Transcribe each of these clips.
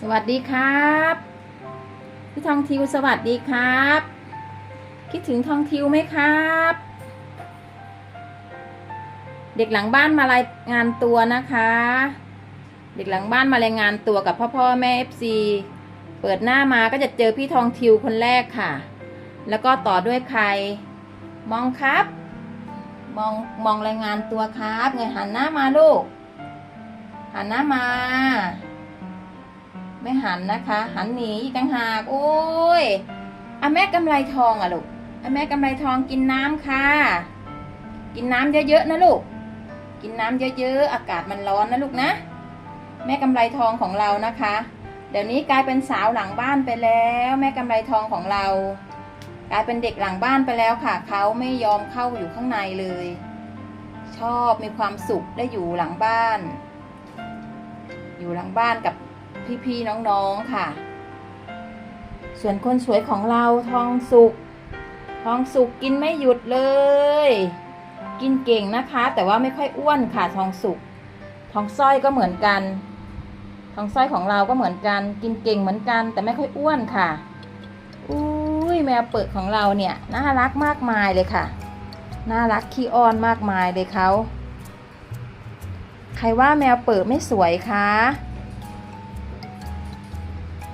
สวัสดีครับพี่ทองทิวสวัสดีครับ คิดถึงทองทิวไหมครับ เด็กหลังบ้านมารายงานตัวนะคะ เด็กหลังบ้านมารายงานตัวกับพ่อพ่อแม่เอฟซีเปิดหน้ามาก็จะเจอพี่ทองทิวคนแรกค่ะ แล้วก็ต่อด้วยใคร มองครับ มองมองรายงานตัวครับไงหันหน้ามาลูก หันหน้ามา ไม่หันนะคะ หันหนีอีกต่างหากโอ้ยอะแม่กำไรทองอะลูกอะแม่กำไรทองกินน้ำค่ะ กินน้ำเยอะๆนะลูก กินน้ำเยอะๆ อากาศมันร้อนนะลูกนะ แม่กำไรทองของเรานะคะ เดี๋ยวนี้กลายเป็นสาวหลังบ้านไปแล้ว แม่กำไรทองของเรา กลายเป็นเด็กหลังบ้านไปแล้วค่ะเขาไม่ยอมเข้าอยู่ข้างในเลย ชอบมีความสุขได้อยู่หลังบ้าน อยู่หลังบ้านกับ พี่ๆน้องๆค่ะ ส่วนคนสวยของเราทองสุกทองสุกกินไม่หยุดเลย กินเก่งนะคะ แต่ว่าไม่ค่อยอ้วนค่ะทองสุกทองสร้อยก็เหมือนกันทองสร้อยของเราก็เหมือนกัน กินเก่งเหมือนกัน แต่ไม่ค่อยอ้วนค่ะอุ้ยแมวเปิดของเราเนี่ยน่ารักมากมายเลยค่ะน่ารักขี้อ้อนมากมายเลยเขาใครว่าแมวเปิดไม่สวยคะ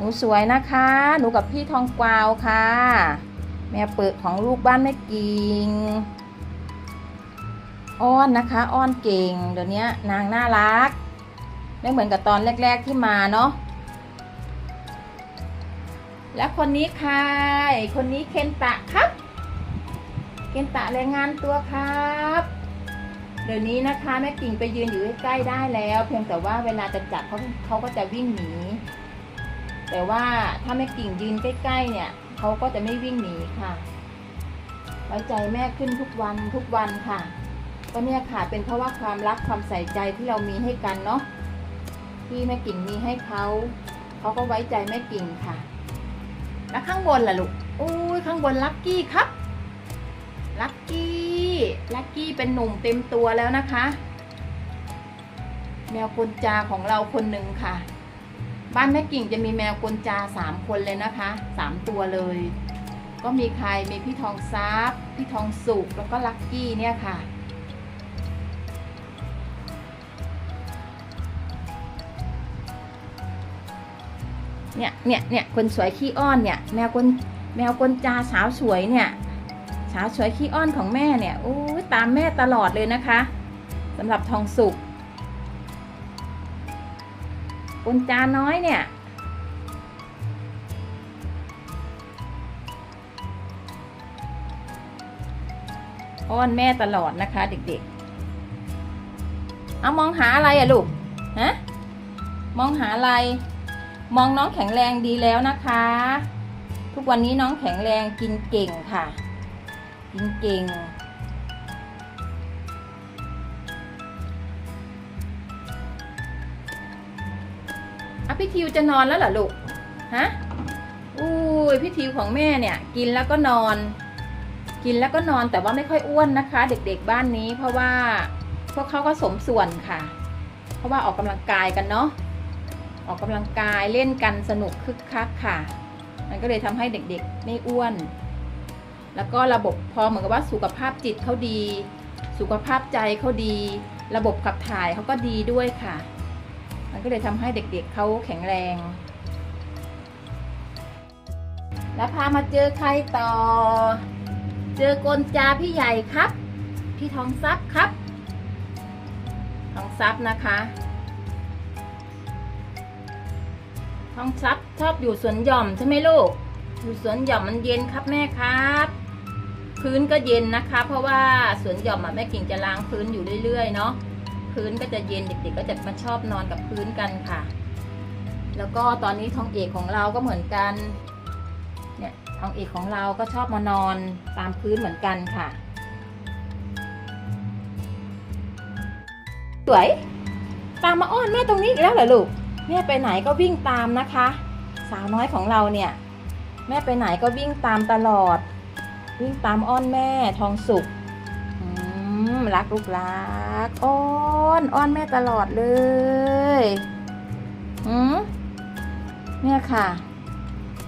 นูสวยนะคะ หนูกับพี่ทองกวาวค่ะ แมวเปิดของลูกบ้านแม่กิงอ้อนนะคะ อ้อนเก่ง เดี๋ยวนี้นางน่ารัก ไม่เหมือนกับตอนแรก ๆที่มาเนาะ และคนนี้ใคร คนนี้เคนตะครับ เคนตะแรายงานตัวครับ เดี๋ยวนี้นะคะแม่กิ่งไปยืนอยู่ใกล้ๆได้แล้ว เพียงแต่ว่าเวลาจะจับเขาเขาก็จะวิ่งหนี แต่ว่าถ้าแม่กิ่งยืนใกล้ ๆ เนี่ยเขาก็จะไม่วิ่งหนีค่ะไว้ใจแม่ขึ้นทุกวันทุกวันค่ะ ก็เนี่ยค่ะเป็นเพราะว่าความรักความใส่ใจที่เรามีให้กันเนาะที่แม่กิ่งมีให้เขาเขาก็ไว้ใจแม่กิ่งค่ะ แล้วข้างบนล่ะลูกอุ้ยข้างบนลักกี้ครับลักกี้ลักกี้เป็นหนุ่มเต็มตัวแล้วนะคะ แมวกลจาของเราคนหนึ่งค่ะ บ้านแม่กิ่งจะมีแมวกลจาสามคนเลยนะคะสามตัวเลย ก็มีใครมีพี่ทองซับพี่ทองสุกแล้วก็ลักกี้เนี่ยค่ะ เนี่ยเนี่ยเนี่ยคนสวยขี้อ้อนเนี่ยแมวกลแมวกลจาสาวสวยเนี่ย สาวสวยขี้อ้อนของแม่เนี่ยโอ้ยตามแม่ตลอดเลยนะคะสำหรับทองสุก กลจาน้อยเนี่ย อ้อนแม่ตลอดนะคะเด็กๆ เอามองหาอะไรอะลูก ฮะ มองหาอะไร มองน้องแข็งแรงดีแล้วนะคะ ทุกวันนี้น้องแข็งแรงกินเก่งค่ะ กินเก่ง พี่ทิวจะนอนแล้วเหรอลูก ฮะ อุ้ยพี่ทิวของแม่เนี่ย กินแล้วก็นอน กินแล้วก็นอนแต่ว่าไม่ค่อยอ้วนนะคะ เด็กๆบ้านนี้ เพราะว่าพวกเขาก็สมส่วนค่ะ เพราะว่าออกกำลังกายกันเนาะ ออกกำลังกายเล่นกันสนุกคึกคักค่ะ มันก็เลยทำให้เด็กๆไม่อ้วน แล้วก็ระบบพอเหมือนกับว่าสุขภาพจิตเขาดี สุขภาพใจเขาดี ระบบขับถ่ายเขาก็ดีด้วยค่ะ มันก็เลยทำให้เด็กๆเขาแข็งแรง แล้วพามาเจอใครต่อ เจอกลจาพี่ใหญ่ครับ พี่ทองทรัพย์ครับ ทองทรัพย์นะคะ ทองทรัพย์ชอบอยู่สวนหย่อมใช่ไหมลูก อยู่สวนหย่อมมันเย็นครับแม่ครับพื้นก็เย็นนะคะ เพราะว่าสวนหย่อมอะแม่กิ่งจะล้างพื้นอยู่เรื่อยๆเนาะ พื้นก็จะเย็นเด็กๆก็จะมาชอบนอนกับพื้นกันค่ะ แล้วก็ตอนนี้ทองเอกของเราก็เหมือนกันเนี่ยทองเอกของเราก็ชอบมานอนตามพื้นเหมือนกันค่ะ สวย ตามมาอ้อนแม่ตรงนี้อีกแล้วเหรอลูกแม่ไปไหนก็วิ่งตามนะคะ สาวน้อยของเราเนี่ย แม่ไปไหนก็วิ่งตามตลอด วิ่งตามอ้อนแม่ทองสุก มรักลูกรักอ้อนอ้อนแม่ตลอดเลยอืมเนี่ยค่ะ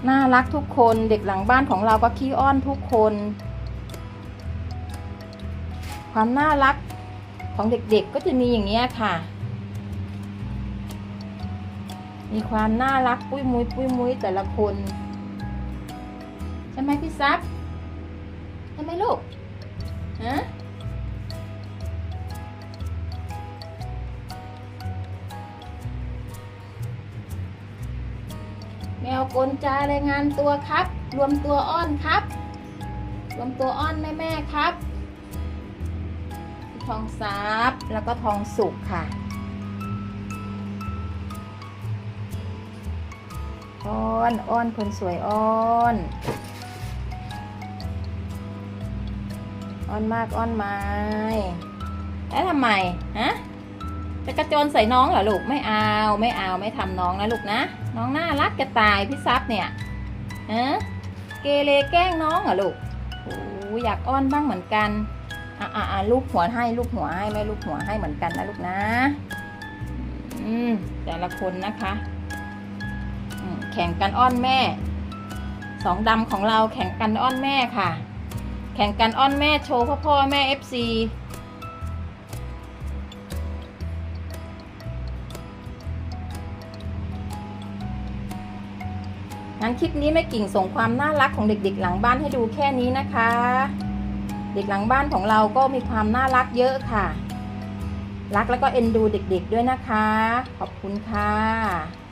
น่ารักทุกคนเด็กหลังบ้านของเราก็ขี้อ้อนทุกคน ความน่ารักของเด็กๆก็จะมีอย่างเงี้ยค่ะ มีความน่ารักปุ้ยมุ้ยปุ้ยมุ้ยแต่ละคน ใช่ไหมพี่ซับใช่ไหมลูก กลจารายงานตัวครับ รวมตัวอ้อนครับ รวมตัวอ้อนแม่แม่ครับ ทองซับแล้วก็ทองสุกค่ะ อ้อนอ้อนคนสวยอ้อนอ้อนมากอ้อนไม้แล้วทำไมฮะ จะกระโจนใส่น้องเหรอลูกไม่เอาไม่เอาไม่ทำน้องนะลูกนะ น้องน่ารักจะตายพี่ซับเนี่ยฮะเกเรแกล้งน้องเหรอลูกโอ้อยากอ้อนบ้างเหมือนกันอะอะอะลูกหัวให้ลูกหัวให้แม่ลูกหัวให้เหมือนกันนะลูกนะอืมแต่ละคนนะคะอืแข่งกันอ้อนแม่สองดำของเราแข่งกันอ้อนแม่ค่ะ แข่งกันอ้อนแม่โชว์พ่อพ่อแม่เอฟซี งั้นคลิปนี้แม่กิ่งส่งความน่ารักของเด็กๆ หลังบ้านให้ดูแค่นี้นะคะ เด็กหลังบ้านของเราก็มีความน่ารักเยอะค่ะ รักแล้วก็เอ็นดูเด็กๆด้วยนะคะ ขอบคุณค่ะ